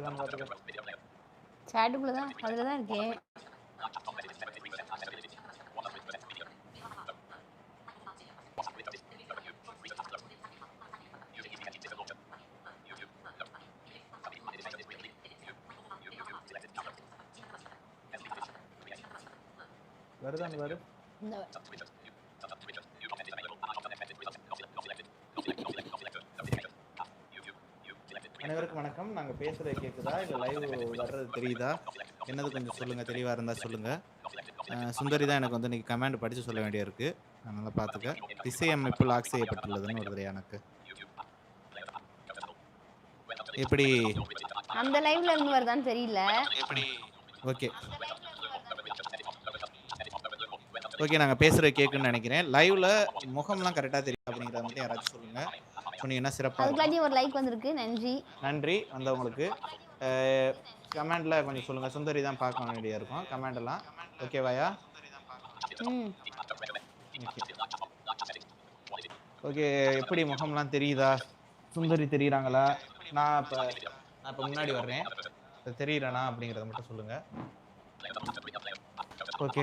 இருக்கான்னு பாத்துக்க. தான் அதில் தான் இருக்கேன் வருதான்னு பாரு இந்த அனைவருக்கும் வணக்கம் நாங்க பேசுறது கேக்குதா இல்ல லைவ் தெரியுதா? என்னது கொஞ்சம் சொல்லுங்க தெளிவா இருந்தா சொல்லுங்க. அஹ் சுந்தரி தான் எனக்கு வந்து இன்னைக்கு கமாண்ட் படிச்சு சொல்ல வேண்டியிருக்கு. அதனால பாத்துக்க. திசை அமைப்பு லாக் செய்யப்பட்டுள்ளதுன்னு வருது எனக்கு. எப்படி? அந்த லைவ்ல இருந்து வருதான்னு தெரியல. எப்படி? ஓகே. ஓகே நாங்கள் பேசுகிறது கேட்குன்னு நினைக்கிறேன். லைவ்ல முகம்லாம் கரெக்டாக தெரியும் அப்படிங்கிறத மட்டும் யாராச்சும் சொல்லுங்க. சொன்னீங்கன்னா சிறப்பாக ஒரு லைக் வந்திருக்கு. நன்றி. நன்றி. வந்தவங்களுக்கு. கமெண்ட்ல கொஞ்சம் சொல்லுங்க. சுந்தரி தான் பார்க்க வேண்டியா இருக்கும். கமெண்ட் எல்லாம். ஓகேவாயா ம். ஓகே எப்படி முகம்லாம் தெரியுதா? சுந்தரி தெரியுறாங்களா? நான் இப்போ நான் இப்போ முன்னாடி வர்றேன். இப்ப தெரியுறேனா அப்படிங்கிறத மட்டும் சொல்லுங்க. ஓகே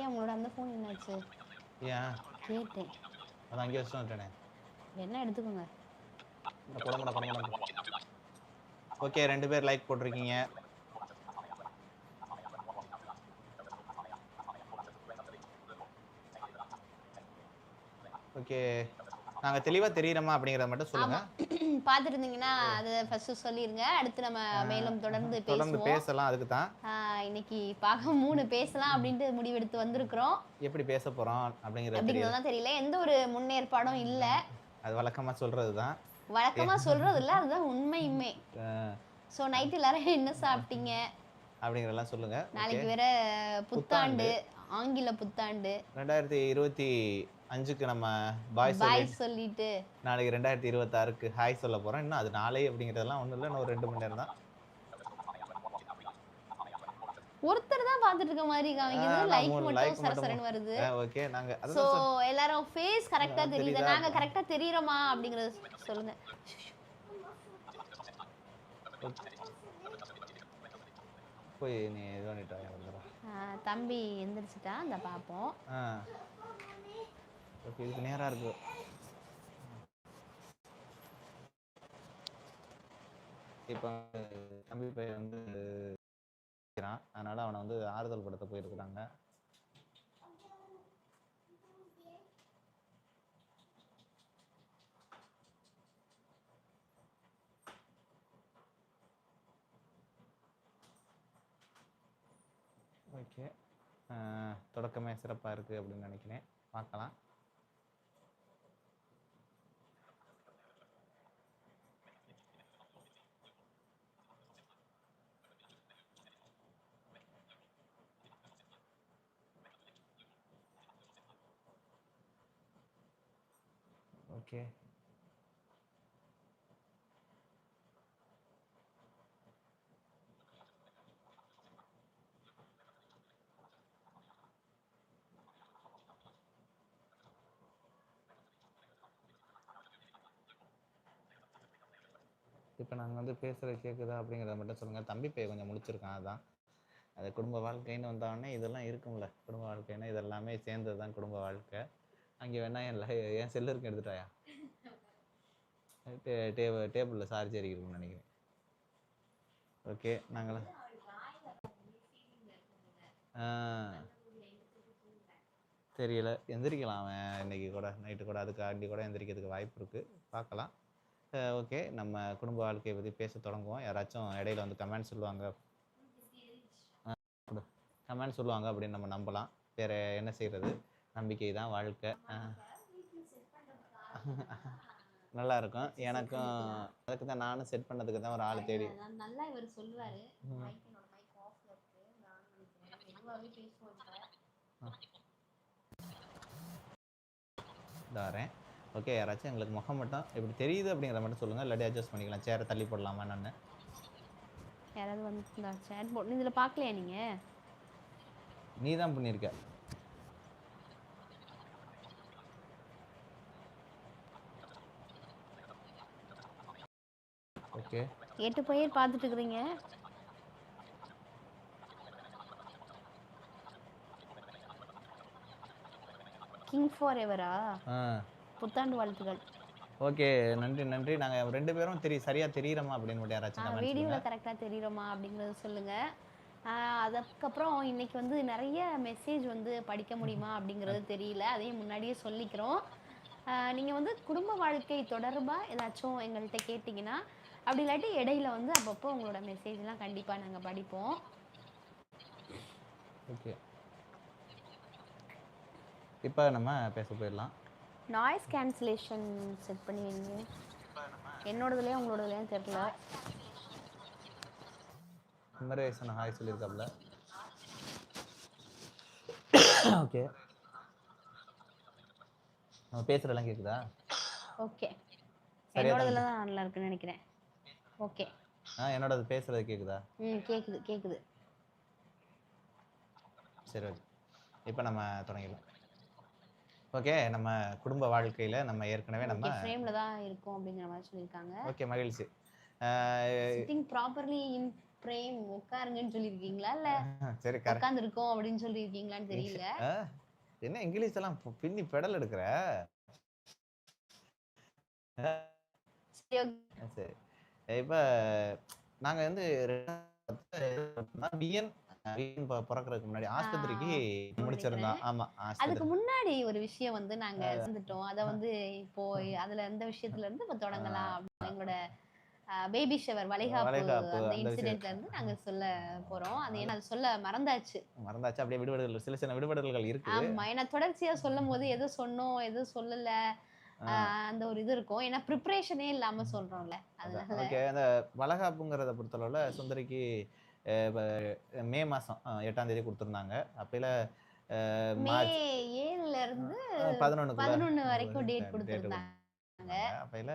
ஏன் உங்களோட அந்த ஃபோன் என்னாச்சு? ஏன்? கேட்டேன். அது அங்கேயே வச்சு வந்துட்டேனே. என்ன எடுத்துக்கோங்க. ஓகே ரெண்டு பேர் லைக் போட்டிருக்கீங்க. ஓகே நாங்க தெளிவா தெரியுறோமா அப்படிங்கறத மட்டும் சொல்லுங்க. பார்த்துட்டு இருந்தீங்கன்னா அதை ஃபர்ஸ்ட் சொல்லிருங்க. அடுத்து நம்ம மேலும் தொடர்ந்து தொடர்ந்து பேசுவோம். பேசலாம் அதுக்கு தான் இன்னைக்கு பார்க்க மூணு பேசலாம் அப்படின்ட்டு முடிவெடுத்து வந்திருக்கிறோம். எப்படி பேச போறோம் அப்படிங்கறது தெரியல. எந்த ஒரு முன்னேற்பாடும் இல்ல. அது வழக்கமா சொல்றது தான் வழக்கமா சொல்றது இல்ல அதுதான் உண்மையுமே. ஸோ நைட் எல்லாரும் என்ன சாப்பிட்டீங்க? அப்படிங்கறதெல்லாம் சொல்லுங்க. நாளைக்கு வேற புத்தாண்டு ஆங்கில புத்தாண்டு. ரெண்டாயிரத்தி இருபத்தி அஞ்சுக்கு நம்ம பாய் பாய் சொல்லி சொல்லிட்டு. நாளைக்கு ரெண்டாயிரத்தி இருபத்தாறுக்கு ஹாய் சொல்ல போறோம். இன்னும் அது நாளை அப்படிங்கிறதெல்லாம் ஒண்ணும் இல்லை. இன்னும் ஒரு ரெண்டு மணி நேரம் தான். பார்த்துட்டு இருக்க மாதிரி காமிக்குது. லைக் மட்டும் சரசரன்னு வருது. ஓகே நாங்க சோ எல்லாரும் ஃபேஸ் கரெக்டா ஆ, தெரியுதா? நாங்க கரெக்டா தெரியுறோமா அப்படிங்கறது சொல்லுங்க. போய் நீ இது பண்ணிட்டு தம்பி எந்திரிச்சிட்டா அந்த பாப்போம். ஓகே இதுக்கு நேரா இருக்கு. இப்போ தம்பி பையன் வந்து நினைக்கிறான். அதனால அவனை வந்து ஆறுதல் படுத்த போயிருக்கிறாங்க. ஓகே. தொடக்கமே சிறப்பாக இருக்குது அப்படின்னு நினைக்கிறேன். பார்க்கலாம். ஓகே. இப்போ நாங்கள் வந்து பேசுகிறது கேட்குதா அப்படிங்கிறத மட்டும் சொல்லுங்கள் தம்பி பையன் கொஞ்சம் முடிச்சிருக்கான் அதான். அது குடும்ப வாழ்க்கைன்னு வந்தோடனே இதெல்லாம் இருக்கும்ல. குடும்ப வாழ்க்கைன்னா இதெல்லாமே சேர்ந்தது தான் குடும்ப வாழ்க்கை. அங்கே வேணா என் என் செல்லு இருக்கு எடுத்துட்டாயா? டே டேபிள் டேபிளில் சார்ஜ் இருக்குன்னு நினைக்கிறேன். ஓகே நாங்களாம் தெரியல. எந்திரிக்கலாம் அவன் இன்னைக்கு கூட நைட்டு கூட அதுக்கு அண்டி கூட எந்திரிக்கிறதுக்கு வாய்ப்பு இருக்குது பார்க்கலாம். ஓகே நம்ம குடும்ப வாழ்க்கையை பற்றி பேச தொடங்குவோம். யாராச்சும் இடையில வந்து கமெண்ட் சொல்லுவாங்க. கமெண்ட் சொல்லுவாங்க அப்படின்னு நம்ம நம்பலாம். வேறு என்ன செய்கிறது நம்பிக்கை தான் வாழ்க்கை. நல்லா இருக்கும் எனக்கும் அதுக்கு தான் நானும் செட் பண்ணதுக்கு தான் ஒரு ஆள் தேடி. நல்லா இவர் சொல்லுவாரு. வரேன். ஓகே யாராச்சும் எங்களுக்கு முகம் மட்டும் இப்படி தெரியுது அப்படிங்கிற மட்டும் சொல்லுங்கள் இல்லாட்டி அட்ஜஸ்ட் பண்ணிக்கலாம். சேரை தள்ளி போடலாமா நான் யாராவது வந்து சேட் போட் இதுல பார்க்கலையா நீங்க? நீ தான் பண்ணியிருக்க. ஓகே எட்டு பேர் பார்த்துட்டு இருக்கிறீங்க கிங் ஃபார் எவரா புத்தாண்டு வாழ்த்துக்கள். ஓகே நன்றி நன்றி. நாங்கள் ரெண்டு பேரும் தெரி சரியா தெரியுறோமா அப்படின்னு மட்டும் யாராச்சும் வீடியோவில். கரெக்டாக தெரியுறோமா அப்படிங்கிறத சொல்லுங்கள் அதுக்கப்புறம் இன்னைக்கு வந்து நிறைய மெசேஜ் வந்து படிக்க முடியுமா அப்படிங்கிறது தெரியல. அதையும் முன்னாடியே சொல்லிக்கிறோம். நீங்கள் வந்து குடும்ப வாழ்க்கை தொடர்பாக ஏதாச்சும் எங்கள்கிட்ட கேட்டிங்கன்னா அப்படி இல்லாட்டி இடையில வந்து அப்பப்போ உங்களோட மெசேஜ்லாம் கண்டிப்பாக நாங்கள் படிப்போம். ஓகே. இப்போ நம்ம பேச போயிடலாம். நாய்ஸ் கேன்சலேஷன் செட் பண்ணி வைங்க என்னோடதுலையும் உங்களோடதுலையும் தெரில குமரேசன் ஹாய் சொல்லியிருக்காப்ல. ஓகே. நம்ம பேசுறதெல்லாம் கேக்குதா? ஓகே. என்னோடதுல தான் நல்லா இருக்குன்னு நினைக்கிறேன். ஓகே. ஆ என்னோட பேசுறது கேக்குதா? ம் கேட்குது கேட்குது சரி ஓகே. இப்போ நம்ம தொடங்கிடலாம். ஓகே நம்ம குடும்ப வாழ்க்கையில நம்ம ஏற்கனவே நம்ம ஃப்ரேம்ல தான் இருக்கும் அப்படிங்கிற மாதிரி சொல்லியிருக்காங்க. ஓகே மகிழ்ச்சி. சிட்டிங் ப்ராப்பர்லி இன் ஃப்ரேம் உட்காருங்கன்னு சொல்லியிருக்கீங்களா? இல்ல சரி உட்கார்ந்து இருக்கோம் அப்படின்னு சொல்லியிருக்கீங்களான்னு தெரியல. என்ன இங்கிலீஷ் எல்லாம் பின்னி பெடல் எடுக்கிற. சரி. இப்போ நாங்க வந்து பிஎன் பிறக்கிறதுக்கு முன்னாடி ஆஸ்பத்திரிக்கு முடிச்சிருந்தோம் ஆமா அதுக்கு முன்னாடி ஒரு விஷயம் வந்து நாங்க வந்துட்டோம் அத வந்து இப்போ அதுல இந்த விஷயத்துல இருந்து இப்ப தொடங்கலாம் அப்படின்னு எங்களோட பேபி ஷவர் வளைகாப்பு அந்த இன்சிடென்ட்ல இருந்து நாங்க சொல்ல போறோம். அது ஏன்னா அது சொல்ல மறந்தாச்சு. மறந்தாச்சு. அப்படியே விடுபடுதல் சில சில விடுபடுதல்கள் இருக்கு. ஆமா. ஏன்னா தொடர்ச்சியா சொல்லும் போது எது சொன்னோம் எது சொல்லல அந்த ஒரு இது இருக்கும். ஏன்னா ப்ரிப்பரேஷனே இல்லாம சொல்றோம்ல அதனால. ஓகே. அந்த வளகாப்புங்கிறத பொறுத்தளவுல சுந்தரிக்கு மே மாசம் எட்டாம் தேதி கொடுத்துருந்தாங்க. அப்பையில மார்ச் ஏழுல இருந்து பதினொன்னு பதினொன்னு வரைக்கும் date கொடுத்திருந்தாங்க. அப்பையில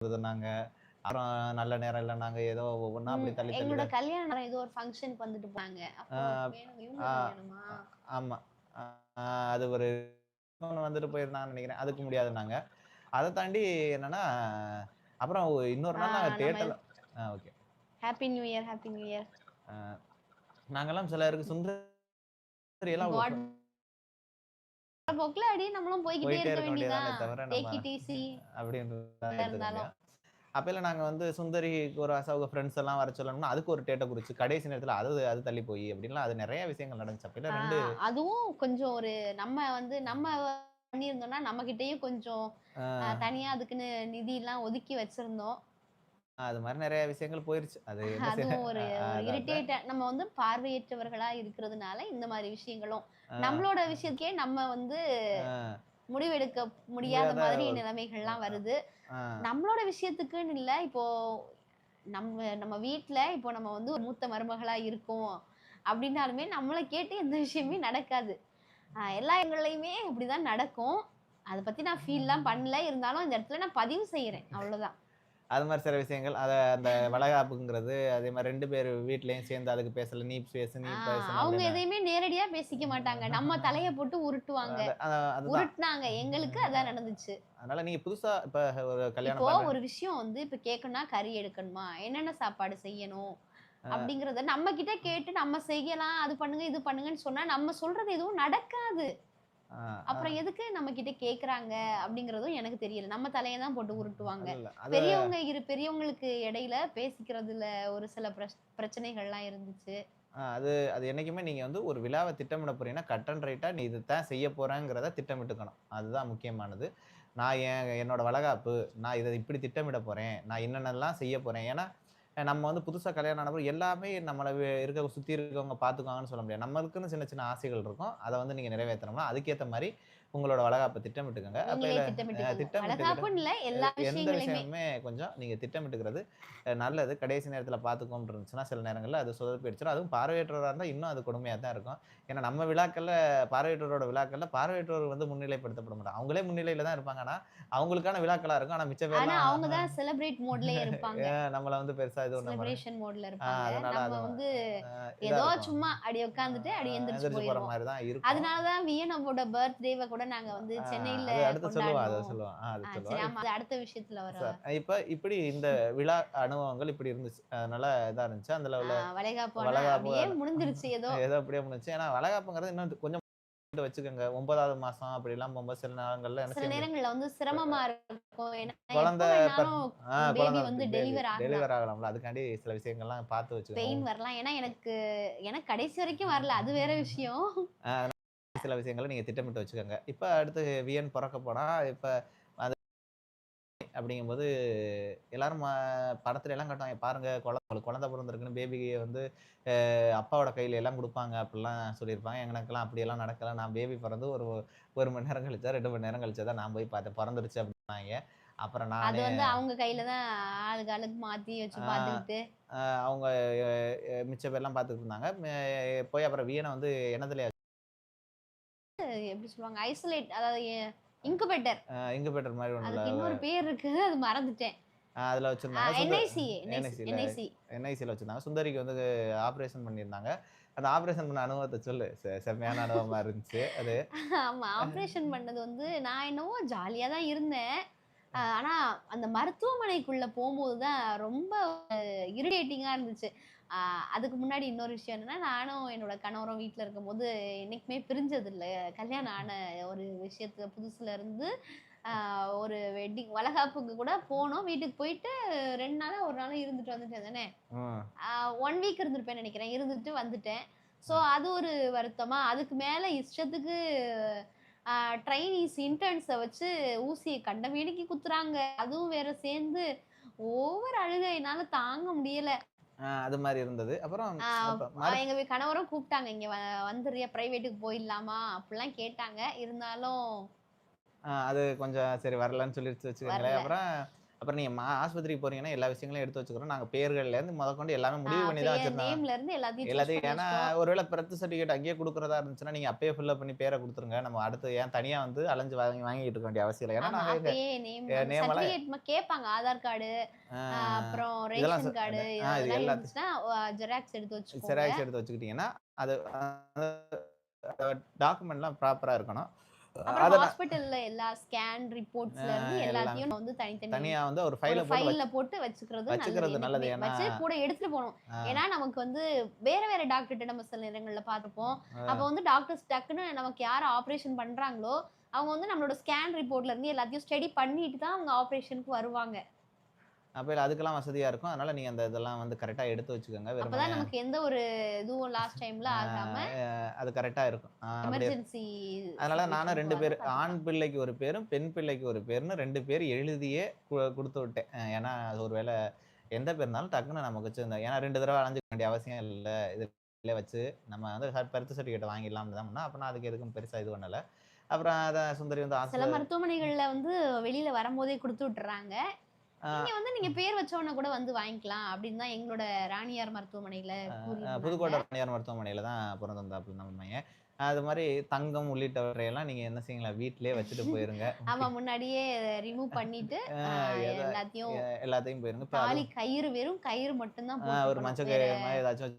கொடுத்துருந்தாங்க. அப்புறம் நல்ல நேரம் இல்லை நாங்க ஏதோ ஒவ்வொன்றா அப்படி தள்ளி தள்ளி எங்களோட கல்யாண நேரம் ஏதோ ஒரு ஃபங்க்ஷனுக்கு வந்துட்டு போனாங்க. ஆமா. அது ஒரு வந்துட்டு போயிருந்தாங்கன்னு நினைக்கிறேன். அதுக்கு முடியாதுன்னாங்க. அதை தாண்டி என்னன்னா அப்புறம் இன்னொரு நாள் நாங்கள் நம்ம தேட்டரில் okay. Happy new year happy new year நாங்கெல்லாம் சிலருக்கு சுந்தரி எல்லாம் போக்குல அடி நம்மளும் போய்கிட்டே இருக்க வேண்டியதானே வேண்டியதான் தவிர நம்ம அப்படின்றது இருந்தாலும். அப்பையில நாங்க வந்து சுந்தரிக்கு ஒரு அவங்க ஃப்ரெண்ட்ஸ் எல்லாம் வர சொல்லணும்னா அதுக்கு ஒரு டேட்டை குறிச்சு கடைசி நேரத்துல அது அது தள்ளி போய் அப்படின்லாம் அது நிறைய விஷயங்கள் நடந்துச்சு அப்பையில ரெண்டு அதுவும் கொஞ்சம் ஒரு நம்ம வந்து நம்ம பண்ணியிருந்தோம்னா நம்ம கிட்டயும் கொஞ்சம் தனியா அதுக்குன்னு நிதி எல்லாம் ஒதுக்கி வச்சிருந்தோம் அது மாதிரி நிறைய விஷயங்கள் போயிருச்சு அது அதுவும் ஒரு ஆஹ், அதான், அதான். இரிட்டேட் நம்ம வந்து பார்வையற்றவர்களா இருக்கிறதுனால இந்த மாதிரி விஷயங்களும் நம்மளோட விஷயத்துக்கே நம்ம வந்து முடிவெடுக்க முடியாத மாதிரி நிலைமைகள்லாம் வருது. நம்மளோட விஷயத்துக்குன்னு இல்ல இப்போ நம்ம நம்ம வீட்ல இப்போ நம்ம வந்து ஒரு மூத்த மருமகளா இருக்கோம் அப்படின்னாலுமே நம்மளை கேட்டு எந்த விஷயமே நடக்காது. எல்லா எங்களையுமே அப்படிதான் நடக்கும். அதை பத்தி நான் ஃபீல்லாம் பண்ணல. இருந்தாலும் இந்த இடத்துல நான் பதிவு செய்யறேன் அவ்வளவுதான். அது மாதிரி சில விஷயங்கள். அத அந்த வளகாப்புங்கிறது அதே மாதிரி ரெண்டு பேர் வீட்லயும் சேர்ந்து அதுக்கு பேசல நீ பேசு நீ பேசு அவங்க எதையுமே நேரடியா பேசிக்க மாட்டாங்க. நம்ம தலைய போட்டு உருட்டுவாங்க. உருட்டுனாங்க. எங்களுக்கு அதான் நடந்துச்சு. அதனால நீங்க புதுசா இப்ப ஒரு கல்யாணம் ஒரு விஷயம் வந்து இப்ப கேட்கணும்னா கறி எடுக்கணுமா? என்னென்ன சாப்பாடு செய்யணும். அப்படிங்கறத நம்ம கிட்ட கேட்டு நம்ம செய்யலாம் அது பண்ணுங்க இது பண்ணுங்கன்னு சொன்னா நம்ம சொல்றது எதுவும் நடக்காது. அப்புறம் எதுக்கு நம்ம கிட்ட கேக்குறாங்க அப்படிங்கறதும் எனக்கு தெரியல. நம்ம தலையை தான் போட்டு உருட்டுவாங்க. பெரியவங்க இரு பெரியவங்களுக்கு இடையில பேசிக்கிறதுல ஒரு சில பிரச்- பிரச்சனைகள்லாம் இருந்துச்சு. அது அது என்னைக்குமே நீங்க வந்து ஒரு விழாவை திட்டமிட போறீங்கன்னா கட் அண்ட் ரைட்டா நீ இதுதான் செய்ய போறேங்கிறத திட்டமிட்டுக்கணும். அதுதான் முக்கியமானது. நான் என் என்னோட வளகாப்பு நான் இதை இப்படி திட்டமிட போறேன். நான் என்னென்னலாம் செய்ய போறேன். ஏன்னா நம்ம வந்து புதுசா கல்யாணம் ஆனப்போ எல்லாமே நம்மளை இருக்க சுத்தி இருக்கவங்க பாத்துக்குவாங்கன்னு சொல்ல முடியாது. நம்மளுக்குன்னு சின்ன சின்ன ஆசைகள் இருக்கும். அதை வந்து நீங்க நிறைவேற்றணும்னா அதுக்கேத்த மாதிரி உங்களோட வளகாப்பை திட்டமிட்டுக்கோங்க நீங்களே எல்லா எந்த விஷயமுமே கொஞ்சம் நீங்க திட்டமிட்டுக்கிறது நல்லது. கடைசி நேரத்துல பார்த்துக்கோம் இருந்துச்சுன்னா சில நேரங்கள்ல அது சொதப்பிடுச்சிடும் அதுவும் பார்வையற்றவராக இருந்தால் இன்னும் அது கொடுமையா தான் இருக்கும். ஏன்னா நம்ம விழாக்கள்ல பார்வையற்றவரோட விழாக்கள்ல பார்வையற்றவர் வந்து முன்னிலைப்படுத்தப்பட மாட்டாங்க. அவங்களே முன்னிலையில தான் இருப்பாங்க. ஆனா அவங்களுக்கான விழாக்களா இருக்கும். ஆனா மிச்ச பேர்லாம் அவங்க தான் செலிப்ரேட் மோட்லயே இருப்பாங்க. நம்மள வந்து பெருசா ஒண்ணு செலிப்ரேஷன் மோட்ல இருப்பாங்க. அதனால நம்ம வந்து ஏதோ. சும்மா அடி உட்காந்துட்டு அடி அஹ், எந்திரிச்சு போற மாதிரி தான் இருக்கும். அதனாலதான் வியனவோட பர்த்டேவை கூட நாங்க வந்து சென்னையில அடுத்து சொல்லுவோம் அதை சொல்லுவோம். அது சொல்லுவோம். அது அடுத்த விஷயத்துல வர இப்போ இப்படி இந்த விழா அனுபவங்கள் இப்படி இருந்துச்சு. அதனால இதா இருந்துச்சு. அந்த லெவலில் வளைகாப்பு வளைகாப்பு. முடிஞ்சிருச்சு ஏதோ. ஏதோ அப்படியே முடிச்சு ஏன்னா வளகாப்புங்கிறது இன்னும் கொஞ்சம் வச்சுக்கோங்க. ஒன்பதாவது மாசம் அப்படி எல்லாம் போகும்போது சில நேரங்கள்ல சில? நேரங்கள்ல வந்து சிரமமா இருக்கும். குழந்தை வந்து deliver ஆகலாம்ல. அதுக்காண்டி சில விஷயங்கள்லாம் பார்த்து வச்சுக்கோங்க பெயின் வரலாம். ஏன்னா எனக்கு எனக்கு கடைசி வரைக்கும் வரல. அது வேற விஷயம். சில விஷயங்களை நீங்க திட்டமிட்டு வச்சுக்கோங்க. இப்போ அடுத்து வியன் பிறக்க போனா இப்போ அப்படிங்கும்போது எல்லாரும் படத்துல எல்லாம் காட்டுவாங்க. பாருங்க குழந்தை குழந்தை பிறந்திருக்குன்னு பேபிக்கு வந்து அப்பாவோட கையில எல்லாம் கொடுப்பாங்க அப்படிலாம் சொல்லியிருப்பாங்க. எனக்கெல்லாம் அப்படியெல்லாம் நடக்கல. நான் பேபி பிறந்து ஒரு ஒரு மணி நேரம் கழிச்சா ரெண்டு மணி நேரம் கழிச்சா தான் நான் போய் பார்த்தேன் பிறந்துருச்சு அப்படின்னாங்க அப்புறம் அது நானே வந்து அவங்க கையில தான் ஆளுக்கு ஆளுக்கு மாத்தி வச்சு அஹ், அவங்க மிச்ச பேர்லாம் பார்த்துட்டு இருந்தாங்க. போய் அப்புறம் வியனை வந்து என்னதுல எப்படி சொல்லுவாங்க? ஐசோலேட் அதாவது இன்குபேட்டர். இங்குபேட்டர் மாதிரி அதுக்கு இன்னொரு பேர் இருக்கு. அது மறந்துட்டேன். அதில் வச்சிருந்தாங்க. என்ஐசி என்ஐசி என்ஐசியில் வச்சிருந்தாங்க. சுந்தரிக்கு வந்து ஆப்ரேஷன் பண்ணியிருந்தாங்க. அந்த ஆப்ரேஷன் பண்ண அனுபவத்தை சொல்லு. செம்மையான அனுபவமா இருந்துச்சு. அது ஆமா ஆப்ரேஷன் பண்ணது வந்து நான் என்னவோ ஜாலியா தான் இருந்தேன். ஆனா அந்த மருத்துவமனைக்குள்ள போகும்போது தான் ரொம்ப இரிட்டேட்டிங்கா இருந்துச்சு. அதுக்கு முன்னாடி இன்னொரு விஷயம் என்னன்னா நானும் என்னோட கணவரும் வீட்ல இருக்கும்போது என்னைக்குமே பிரிஞ்சது இல்ல கல்யாணம் ஆன ஒரு விஷயத்துல புதுசுல இருந்து ஒரு வெட்டிங் வளகாப்புக்கு கூட போனோம். வீட்டுக்கு போயிட்டு ரெண்டு நாளா ஒரு நாள் இருந்துட்டு வந்துட்டேன் தானே? ஒன் வீக் இருந்திருப்பேன் நினைக்கிறேன். இருந்துட்டு வந்துட்டேன். ஸோ அது ஒரு வருத்தமா அதுக்கு மேல இஷ்டத்துக்கு ட்ரைனிஸ் இன்டர்ன்ஸை வச்சு ஊசியை கண்ட வேடிக்கை குத்துறாங்க. அதுவும் வேற சேர்ந்து ஓவர் அழுகை. என்னால தாங்க முடியல. அது மாதிரி இருந்தது. அப்புறம் எங்க கணவரும் கூப்பிட்டாங்க. இங்க வ- வந்துடுறியா? பிரைவேட்டுக்கு போயிடலாமா? அப்படிலாம் கேட்டாங்க. இருந்தாலும் அது கொஞ்சம் சரி வரலன்னு சொல்லிட்டு வச்சுக்கோங்களேன். அப்புறம் அப்புறம் நீங்க மா ஆஸ்பத்திரிக்கு போறீங்கன்னா எல்லா விஷயங்களையும் எடுத்து வச்சுக்கிறோம் நாங்க பேர்கள்ல இருந்து முதற்கொண்டு எல்லாமே முடிவு பண்ணி தான் வச்சிருந்தோம் நேம்ல இருந்து எல்லாத்தையும் ஏன்னா. ஒருவேளை பிறத்து சர்டிஃபிகேட் அங்கேயே கொடுக்குறதா இருந்துச்சுன்னா நீங்க அப்பயே ஃபில்அப் பண்ணி பேரை கொடுத்துருங்க. நம்ம அடுத்து ஏன் தனியா வந்து அலைஞ்சு வாங்கி வாங்கிட்டு இருக்க வேண்டிய அவசியம் இல்லை. ஏன்னா ஆமா, நாங்க எங்க அப்பயே நேம் எ- name எல்லாம் சர்டிபிகேட் கேட்பாங்க. ஆதார் கார்டு அப்புறம் ரேஷன் கார்டு இதெல்லாம் எல்லாத்தையும் ஜெராக்ஸ் எடுத்து வச்சுக்கோங்க. செராக்ஸ் எடுத்து வச்சுக்கிட்டீங்கன்னா அது டாக்குமெண்ட்லாம் ப்ராப்பரா இருக்கணும். அப்புறம் ஹாஸ்பிட்டல்ல எல்லா ஸ்கேன் ரிப்போர்ட்ஸ்ல இருந்து. எல்லாத்தையும் வந்து தனித்தனி தனியா வந்து ஒரு ஃபைல போட்டு போட்டு வச்சுக்கிறது வச்சுக்கிறது நல்லது, வச்சு கூட எடுத்துட்டு போகணும் ஆ, ஏன்னா நமக்கு வந்து வேற வேற டாக்டர்கிட்ட நம்ம சில நேரங்கள்ல பார்த்துப்போம். அப்போ வந்து டாக்டர்ஸ் டக்குன்னு நமக்கு யார் ஆபரேஷன் பண்றாங்களோ அவங்க வந்து நம்மளோட ஸ்கேன் ரிப்போர்ட்ல இருந்து எல்லாத்தையும் ஸ்டடி பண்ணிட்டு தான் அவங்க ஆபரேஷனுக்கு வருவாங்க அப்ப அதுக்கெல்லாம் வசதியா இருக்கும். அதனால நீங்க அந்த இதெல்லாம் வந்து கரெக்டா எடுத்து வச்சுக்கோங்க. அப்பதான் நமக்கு எந்த ஒரு இதுவும் லாஸ்ட் டைம்ல ஆகாம அது கரெக்டா இருக்கும். எமர்ஜென்சி அதனால நானும் ரெண்டு பேர் ஆண் பிள்ளைக்கு ஒரு பேரும் பெண் பிள்ளைக்கு ஒரு பேர்னு ரெண்டு பேர் எழுதியே கொடுத்து விட்டேன். ஏன்னா அது ஒருவேளை எந்த பேர் இருந்தாலும் டக்குன்னு நமக்கு வச்சிருந்தேன் ஏன்னா ரெண்டு தடவை அலைஞ்சிக்க வேண்டிய அவசியம் இல்லை. இதுல வச்சு நம்ம வந்து பருத்து சர்டிஃபிகேட் வாங்கிடலாம் தான் பண்ணோம் அப்போ அதுக்கு எதுக்கும் பெருசா இது பண்ணல. அப்புறம் அதை சுந்தரி வந்து சில மருத்துவமனைகள்ல வந்து வெளியில வரும்போதே கொடுத்து விட்டுறாங்க. இங்க வந்து நீங்க பேர் வச்சவன கூட வந்து வாங்கிக்கலாம் அப்படின்னு தான் எங்களோட ராணியார் மருத்துவமனையில. புதுக்கோட்டை தனியார் மருத்துவமனையில தான் பிறந்திருந்தாப்புல நம்ம அது மாதிரி தங்கம் உள்ளிட்டவற்றையெல்லாம் நீங்க என்ன செய்யுங்களா வீட்டிலேயே வச்சுட்டு போயிருங்க ஆமா முன்னாடியே ரிமூவ் பண்ணிட்டு எல்லாத்தையும் எல்லாத்தையும் போயிருங்க தாலி கயிறு வெறும் கயிறு மட்டும்தான் ஒரு. மஞ்சள் கயிறு மாதிரி ஏதாச்சும்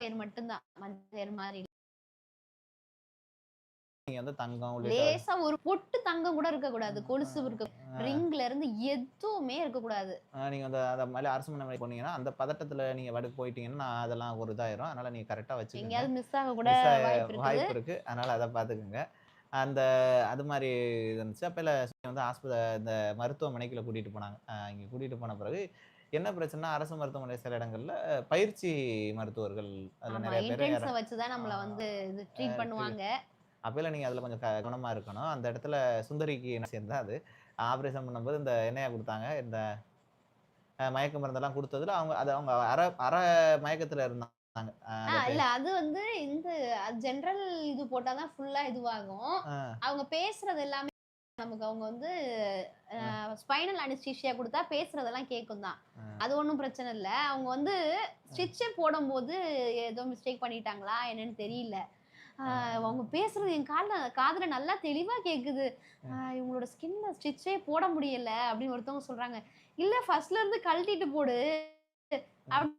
கயிறு மட்டும்தான் மஞ்சள் கயிறு மாதிரி. நீங்க வந்து தங்கம் லேசா ஒரு பொட்டு தங்கம் கூட இருக்க கூடாது. கொலுசு இருக்க ரிங்ல இருந்து எதுவுமே இருக்க கூடாது. நீங்க அந்த அந்த மாதிரி அரசு மனை போனீங்கன்னா அந்த பதட்டத்துல நீங்க வடுக்கு போயிட்டீங்கன்னா அதெல்லாம் ஒரு இதாயிரும். அதனால நீங்க கரெக்டா வச்சுக்கோங்க. எங்கேயாவது மிஸ் ஆக கூட வாய்ப்பு இருக்கு. அதனால அதை பார்த்துக்குங்க அந்த அது மாதிரி இருந்துச்சு. அப்போ வந்து ஆஸ்பத்திரி இந்த மருத்துவமனைக்குள்ள கூட்டிட்டு போனாங்க. இங்க கூட்டிட்டு போன பிறகு என்ன பிரச்சனைனா அரசு மருத்துவமனை சில இடங்கள்ல பயிற்சி மருத்துவர்கள் அதுல நிறைய பேர் இன்டென்ஸை வச்சுதான் நம்மள வந்து இது ட்ரீட் பண்ணுவாங்க. அப்போல நீங்க அதுல கொஞ்சம் க- கவனமா இருக்கணும். அந்த இடத்துல சுந்தரிக்கு என்ன சேர்ந்தா அது. ஆப்ரேஷன் பண்ணும்போது இந்த எண்ணெயை கொடுத்தாங்க. இந்த மயக்க மருந்தெல்லாம் கொடுத்ததுல அவங்க அது அவங்க அரை அரை மயக்கத்துல இருந்தாங்க. இல்ல அது வந்து இந்த ஜெனரல் இது போட்டாதான் ஃபுல்லா இதுவாகும். அவங்க பேசுறது எல்லாமே நமக்கு அவங்க வந்து ஸ்பைனல் அனிஸ்டீஷியா கொடுத்தா பேசுறதெல்லாம் கேட்கும் தான். அது ஒன்றும் பிரச்சனை இல்ல. அவங்க வந்து ஸ்டிச்சை போடும்போது ஏதோ மிஸ்டேக் பண்ணிட்டாங்களா என்னன்னு தெரியல. அவங்க பேசுறது என் காதுல காதுல நல்லா தெளிவா கேக்குது. ஆஹ் இவங்களோட ஸ்கின்ல ஸ்டிச்சே போட முடியல அப்படின்னு ஒருத்தவங்க சொல்றாங்க. இல்ல ஃபர்ஸ்ட்ல இருந்து கழட்டிட்டு போடு. அப்படின்னு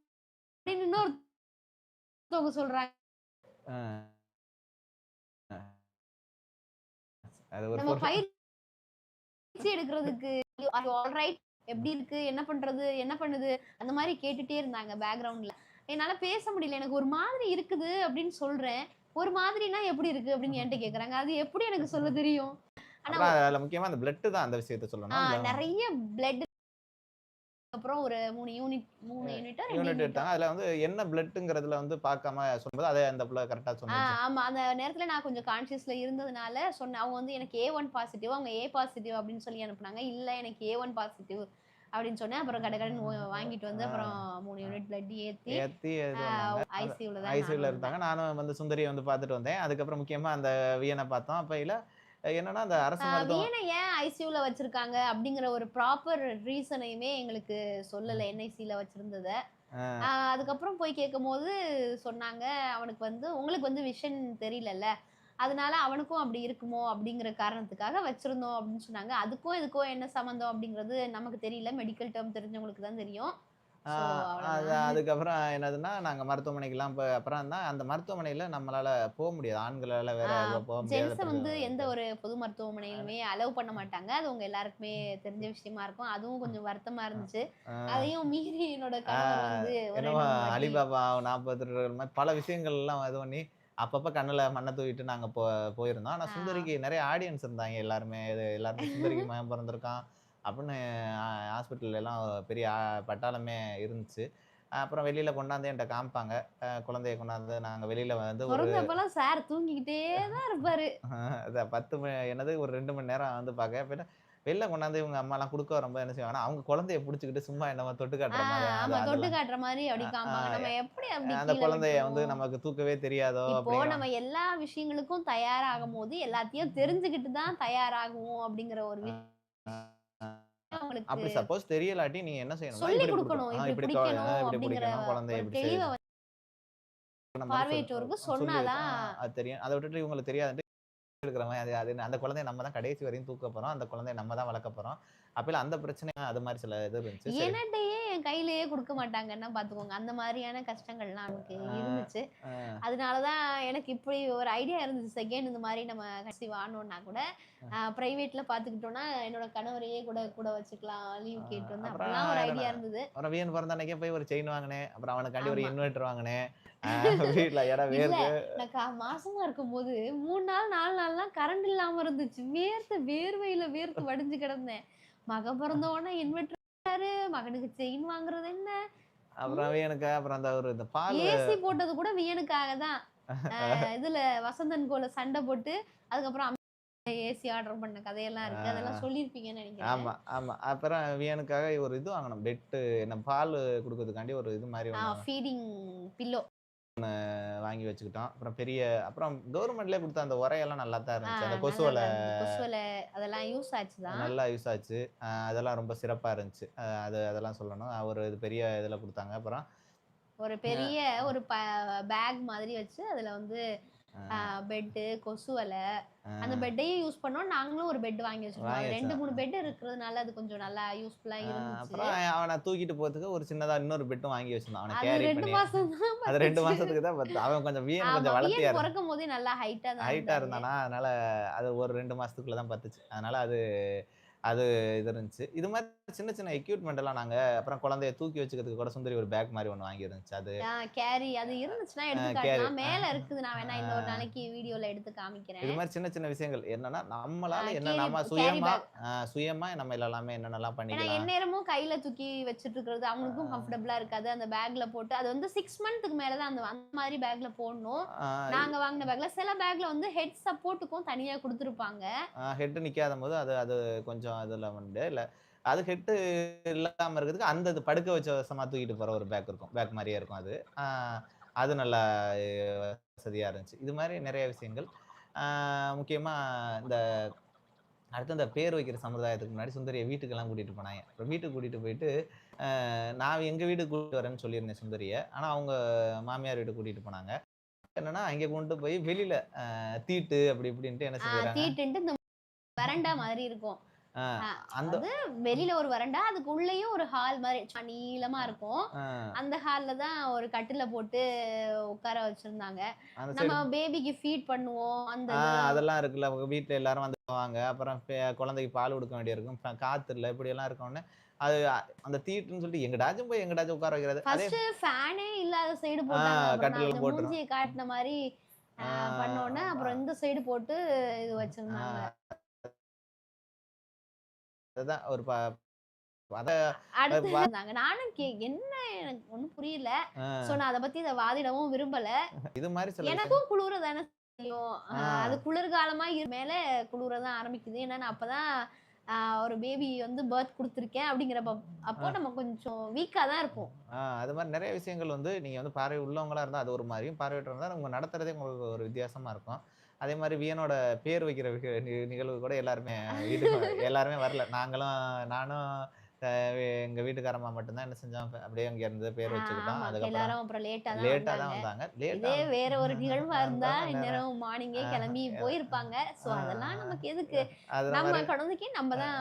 இன்னொருத்தவங்க சொல்றாங்க. நம்ம. பயிற்சி எடுக்கிறதுக்கு ஆல்ரைட் எப்படி இருக்கு? என்ன பண்றது? என்ன பண்ணுது? அந்த மாதிரி கேட்டுட்டே இருந்தாங்க பேக்ரவுண்ட்ல என்னால பேச முடியல. எனக்கு ஒரு மாதிரி இருக்குது அப்படின்னு சொல்றேன். ஒரு மாதிரினா எப்படி இருக்கு அப்படின்னு என்கிட்ட கேக்குறாங்க. அது எப்படி எனக்கு சொல்ல தெரியும்? ஆனா அதுல முக்கியமா அந்த பிளட் தான் அந்த விஷயத்த சொல்லணும் நிறைய பிளட் அப்புறம் ஒரு மூணு யூனிட் மூணு யூனிட்டா யூனிட் எடுத்தாங்க அதுல வந்து என்ன பிளட்டுங்கிறதுல வந்து பார்க்காம சொல்லும்போது அதை அந்த பிள்ளை கரெக்டா ஆ சொன்னுச்சு ஆமா. அந்த நேரத்துல நான் கொஞ்சம் கான்சியஸ்ல இருந்ததுனால சொன்னேன். அவங்க வந்து எனக்கு ஏ ஒன் பாசிட்டிவ் அவங்க ஏ பாசிட்டிவ் அப்படின்னு சொல்லி அனுப்புனாங்க. இல்ல எனக்கு ஏ ஒன் பாசிட்டிவ் அப்படின்னு சொன்னேன். அப்புறம் கடை கடன் வாங்கிட்டு வந்து அப்புறம் மூணு யூனிட் பிளட் ஏத்தி ஏத்தி ஐசியூல ஐசியூல தான் இருந்தாங்க. நானும் வந்து சுந்தரியை வந்து பார்த்துட்டு வந்தேன். அதுக்கப்புறம் முக்கியமா அந்த வியனை பார்த்தோம். அப்ப இல்ல என்னன்னா அந்த அரசு வீணை ஏன் ஐசியூல வச்சிருக்காங்க அப்படிங்கிற ஒரு ப்ராப்பர் ரீசனையுமே எங்களுக்கு சொல்லல. என்ஐசில வச்சிருந்தத. அதுக்கப்புறம் போய் கேட்கும்போது சொன்னாங்க. அவனுக்கு வந்து உங்களுக்கு வந்து விஷன் தெரியலல்ல. அதனால அவனுக்கும் அப்படி இருக்குமோ அப்படிங்கிற காரணத்துக்காக வச்சிருந்தோம் அப்படின்னு சொன்னாங்க. அதுக்கும் இதுக்கும் என்ன சம்மந்தம் அப்படிங்கிறது நமக்கு தெரியல. மெடிக்கல் டேர்ம் தெரிஞ்சவங்களுக்கு தான் தெரியும். அது அதுக்கப்புறம் என்னதுன்னா நாங்க மருத்துவமனைக்கெல்லாம் இப்போ அப்புறம் தான் அந்த மருத்துவமனையில நம்மளால போக முடியாது. ஆண்களால வேற போக முடியாத வந்து எந்த ஒரு பொது மருத்துவமனையிலுமே அலோவ் பண்ண மாட்டாங்க. அது உங்க எல்லாருக்குமே தெரிஞ்ச விஷயமா இருக்கும். அதுவும் கொஞ்சம் வருத்தமா இருந்துச்சு. அதையும் மீறி என்னோட அலிபாபா நாற்பத்தி மாதிரி பல விஷயங்கள் எல்லாம் இது பண்ணி அப்பப்ப கண்ணுல மண்ணை தூக்கிட்டு நாங்க போ போயிருந்தோம். ஆனா ஆ. சுந்தரிக்கு நிறைய ஆடியன்ஸ் இருந்தாங்க எல்லாருமே. இது எல்லாருமே சுந்தரிக்கு மயம் பிறந்திருக்கான் அப்படின்னு ஹாஸ்பிட்டல்ல எல்லாம் பெரிய பட்டாளமே இருந்துச்சு. அப்புறம் வெளியில கொண்டாந்து என்கிட்ட காமிப்பாங்க. குழந்தைய கொண்டாந்து நாங்க வெளியில வந்து ஒரு சார் தூங்கிக்கிட்டே தான் இருப்பாரு. பத்து மணி என்னது ஒரு ரெண்டு மணி நேரம் வந்து பார்க்க. வெளில கொண்டாந்து இவங்க அம்மாலாம் கொடுக்க வரும்போது என்ன செய்வாங்கன்னா அவங்க குழந்தைய பிடிச்சிக்கிட்டு சும்மா என்னமோ தொட்டு காட்டுற மாதிரி தொட்டு காட்டுற மாதிரி அப்படி நம்ம எப்படி அப்படி அந்த கீழே குழந்தைய வந்து? நமக்கு தூக்கவே தெரியாதோ இப்போ நம்ம எல்லா விஷயங்களுக்கும் தயாராகும் போது எல்லாத்தையும் தெரிஞ்சுக்கிட்டு தான் தயாராகுவோம் அப்படிங்கிற ஒரு அப்படி சப்போஸ் தெரியலாட்டி நீங்க என்ன செய்யணும்? சொல்லி கொடுக்கணும் இப்படி இப்படி பிடிக்கணும் குழந்தைய இப்படி பார்வையற்றோருக்கு சொன்னாதான் அது தெரியும். அதை விட்டுட்டு இவங்களுக்கு தெரியாது இருக்கிறவன் அது அது அந்த குழந்தைய நம்ம தான் கடைசி வரையும் தூக்க போகிறோம் அந்த குழந்தைய நம்ம தான் வளர்க்க போகிறோம் அப்பல அந்த பிரச்சனை அது மாதிரி சில இது இருந்துச்சு. சரி. என்கிட்டயே என் கையிலேயே கொடுக்க மாட்டாங்கன்னா பாத்துக்கோங்க. அந்த மாதிரியான கஷ்டங்கள்லாம் நமக்கு. இருந்துச்சு. அதனாலதான் எனக்கு இப்படி ஒரு ஐடியா இருந்துச்சு. செகண்ட் இந்த மாதிரி நம்ம கடைசி வானோம்னா கூட பிரைவேட்ல பாத்துக்கிட்டோம்னா என்னோட கணவரையே கூட கூட வச்சுக்கலாம். லீவ் கேட்டு வந்து அப்படிலாம் ஒரு ஐடியா இருந்தது. அப்புறம் வீண் பிறந்த அன்னைக்கே போய் ஒரு செயின் வாங்கினேன். அப்புறம் அவனுக்காண்டி ஒரு. இன்வெர்டர் வாங்கினேன். வீட்டுல இடம் வேர்க்கு மாசமா இருக்கும்போது மூணு நாள் நாலு நாள்லாம் கரண்ட் இல்லாம இருந்துச்சு. வேர்த்து வேர்வையில வேர்த்து வடிஞ்சு கிடந்தேன். மக பிறந்த உடனே இன்வெர்டர் மகனுக்கு செயின் வாங்குறது என்ன? அப்புறம் வீணுக்கு அப்புறம் அந்த ஒரு இந்த பால். ஏசி போட்டது கூட வியனுக்காக தான். இதுல வசந்தன் கோல சண்டை போட்டு அதுக்கப்புறம் ஏசி ஆர்டர் பண்ண கதையெல்லாம் இருக்கு. அதெல்லாம் சொல்லியிருப்பீங்கன்னு நினைக்கிறேன். ஆமா ஆமா. அப்புறம் வியனுக்காக ஒரு இது வாங்கணும் பெட்டு என்ன பால் கொடுக்கறதுக்காண்டி ஒரு இது மாதிரி ஃபீடிங் பில்லோ வாங்கி வச்சுக்கிட்டோம். அப்புறம் பெரிய அப்புறம் கவர்மெண்ட்லயே கொடுத்த அந்த உரையெல்லாம் நல்லா தான் இருந்துச்சு. அந்த கொசுவலை கொசுவலை அதெல்லாம் யூஸ் ஆச்சுதான். நல்லா யூஸ் ஆச்சு. அதெல்லாம் ரொம்ப சிறப்பா இருந்துச்சு. அது அதெல்லாம் சொல்லணும். ஒரு இது பெரிய இதுல கொடுத்தாங்க. அப்புறம் ஒரு பெரிய ஒரு பேக் மாதிரி வச்சு அதுல வந்து பெட்டு கொசுவலை அஹ் அந்த பெட்டையும் யூஸ் பண்ணோம். நாங்களும் ஒரு பெட் வாங்கி வச்சிருக்கோம் ரெண்டு. மூணு பெட் இருக்கிறதுனால அது கொஞ்சம் நல்லா யூஸ்ஃபுல்லா இருந்துச்சு. அப்புறம் அவனை தூக்கிட்டு போறதுக்கு ஒரு சின்னதா இன்னொரு பெட்டும் வாங்கி வச்சிருந்தான் அவனை கேரி ரெண்டு மாசம் தான் அது ரெண்டு மாசத்துக்கு தான் பத்து. அவன் கொஞ்சம் வியன் கொஞ்சம் வளர்த்தியா பிறக்கும் போதே நல்லா ஹைட்டா தான் ஹைட்டா. இருந்தானா? அதனால அது ஒரு ரெண்டு மாசத்துக்குள்ள தான் பத்துச்சு. அதனால அது அது இது இருந்துச்சு. இது மாதிரி சின்ன சின்ன எக்யூப்மெண்ட் எல்லாம் நாங்க அப்புறம் குழந்தைய தூக்கி வச்சுக்கிறதுக்கு கூட சுந்தரி ஒரு பேக் மாதிரி ஒன்று வாங்கி இருந்துச்சு அது கேரி அது இருந்துச்சுன்னா எடுத்து மேல இருக்குது. நான் வேணா இந்த ஒரு நாளைக்கு வீடியோல எடுத்து காமிக்கிறேன். இது மாதிரி சின்ன சின்ன விஷயங்கள். என்னன்னா நம்மளால என்ன நம்ம சுயமா சுயமா நம்ம எல்லாமே என்னென்னலாம் பண்ணிக்கலாம். எந்நேரமும் கையில தூக்கி வச்சிட்டு இருக்கிறது அவங்களுக்கும் கம்ஃபர்டபுளா இருக்காது. அந்த பேக்ல போட்டு அது வந்து சிக்ஸ் மந்த்துக்கு மேலதான் அந்த அந்த மாதிரி பேக்ல போடணும். நாங்க வாங்கின பேக்ல சில பேக்ல வந்து ஹெட் சப்போர்ட்டுக்கும் தனியா கொடுத்துருப்பாங்க. ஹெட் நிக்காத போது அது அது கொஞ்சம் இதுல வந்து இல்ல அது ஹெட் இல்லாம இருக்கிறதுக்கு அந்த இது படுக்க வச்ச வசமா தூக்கிட்டு போற ஒரு பேக் இருக்கும். பேக் மாதிரியே இருக்கும் அது. அது நல்லா அஹ், வசதியா இருந்துச்சு. இது மாதிரி நிறைய விஷயங்கள். ஆஹ் முக்கியமா இந்த அடுத்து இந்த பேர் வைக்கிற சம்பிரதாயத்துக்கு முன்னாடி சுந்தரியை வீட்டுக்கெல்லாம் கூட்டிட்டு போனாங்க. அப்புறம் வீட்டுக்கு கூட்டிட்டு போயிட்டு நான் எங்க வீட்டுக்கு கூட்டிட்டு வரேன்னு சொல்லியிருந்தேன் சுந்தரியை. ஆனா அவங்க மாமியார் வீட்டுக்கு கூட்டிட்டு போனாங்க. என்னன்னா அங்க கொண்டு போய் வெளியில தீட்டு அப்படி இப்படின்ட்டு என்ன ஆஹ் செஞ்சுறாங்க தீட்டுன்ட்டு இந்த வரண்டா மாதிரி இருக்கும். அந்த வெளியில ஒரு வரண்டா அதுக்கு உள்ளேயும் ஒரு ஹால் மாதிரி நீளமா இருக்கும். அந்த ஹால்ல தான் ஒரு கட்டில போட்டு உட்கார வச்சிருந்தாங்க. நம்ம பேபிக்கு ஃபீட் பண்ணுவோம் அந்த அதெல்லாம் இருக்குல்ல. வீட்ல எல்லாரும் வந்து வாங்க. அப்புறம் குழந்தைக்கு பால் கொடுக்க வேண்டியிருக்கும். காத்து இல்லை இப்படி எல்லாம் இருக்கோன்னே அது அந்த தீட்டுன்னு சொல்லிட்டு எங்கடாச்சும் போய் எங்கடாச்சும் உட்கார வைக்கிறது. ஃபர்ஸ்ட் ஃபேனே இல்லாத சைடு போட்டாங்க. போட்டுரும். மூஞ்சியை காட்டின மாதிரி பண்ணோன்னே அப்புறம் இந்த சைடு போட்டு இது வச்சிருந்தாங்க. அதுதான் ஒரு நானும் என்ன எனக்கு ஒண்ணும் புரியல. சோ நான் அதை பத்தி இதை வாதிடவும் விரும்பல. இது மாதிரி எனக்கும் குளிர தானே செய்யும். அது குளிர்காலமா மேல குளிர தான் ஆரம்பிக்குது. ஏன்னா நான் அப்பதான் ஒரு பேபி வந்து பர்த் கொடுத்துருக்கேன் அப்படிங்கிறப்ப அப்போ நம்ம கொஞ்சம் வீக்கா தான் இருப்போம். அது மாதிரி நிறைய விஷயங்கள் வந்து நீங்க வந்து பார்வை உள்ளவங்களா இருந்தா அது ஒரு மாதிரியும் பார்வையற்றவங்க இருந்தா உங்க நடத்துறதே உங்களுக்கு ஒரு வித்தியாசமா இருக்கும். அதே மாதிரி வியனோட பேர் வைக்கிற நிகழ்வு கூட எல்லாருமே வீட்டுக்கு எல்லாருமே வரல. நாங்களும் நானும் எங்க வீட்டுக்காரம்மா மட்டும்தான் என்ன செஞ்சோம். அப்படியே அங்க இருந்து பேர் வச்சுக்கிட்டோம். அதுக்கப்புறம் அப்புறம் லேட்டா தான் லேட்டா வந்தாங்க தான் வந்தாங்க. லேட்டா வேற ஒரு நிகழ்வா இருந்தா நேரம். மார்னிங்கே கிளம்பி போயிருப்பாங்க. சோ அதெல்லாம் நமக்கு எதுக்கு? அது நம்ம மாதிரி குழந்தைக்கு நம்ம தான்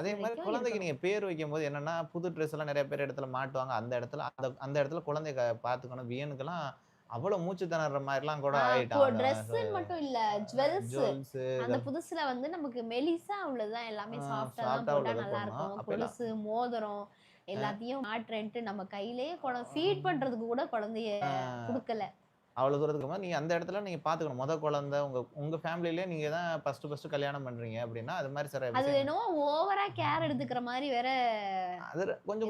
அதே மாதிரி குழந்தைக்கு. நீங்க பேர் வைக்கும் போது என்னன்னா புது ட்ரெஸ் எல்லாம் நிறைய பேர் இடத்துல மாட்டுவாங்க. அந்த இடத்துல அந்த இடத்துல குழந்தைய பாத்துக்கணும் வியனுக்கெல்லாம் அவ்வளவு மூச்சு திணற மாதிரிலாம் கூட ஆயிட்டாங்க ட்ரெஸ் மட்டும் இல்ல ஜுவல்ஸ் அந்த புதுசுல வந்து நமக்கு மெலிசா உள்ளதுதான். எல்லாமே ஆ, சாஃப்டா soft தான் ஆ போட்டா நல்லா. இருக்கும் கொலுசு மோதிரம் எல்லாத்தையும் மாட்டுறேன்ட்டு நம்ம கையிலேயே குழந்தை ஃபீட் பண்றதுக்கு கூட குழந்தைய கொடுக்கல. அவ்வளவு தூரத்துக்கு போது நீங்க அந்த இடத்துல நீங்க பாத்துக்கணும். முத குழந்தை உங்க உங்க ஃபேமிலிலே நீங்க தான் ஃபர்ஸ்ட் ஃபர்ஸ்ட் கல்யாணம் பண்றீங்க அப்படின்னா அது மாதிரி சில அது என்னவோ ஓவரா கேர் எடுத்துக்கிற மாதிரி வேற அது கொஞ்சம்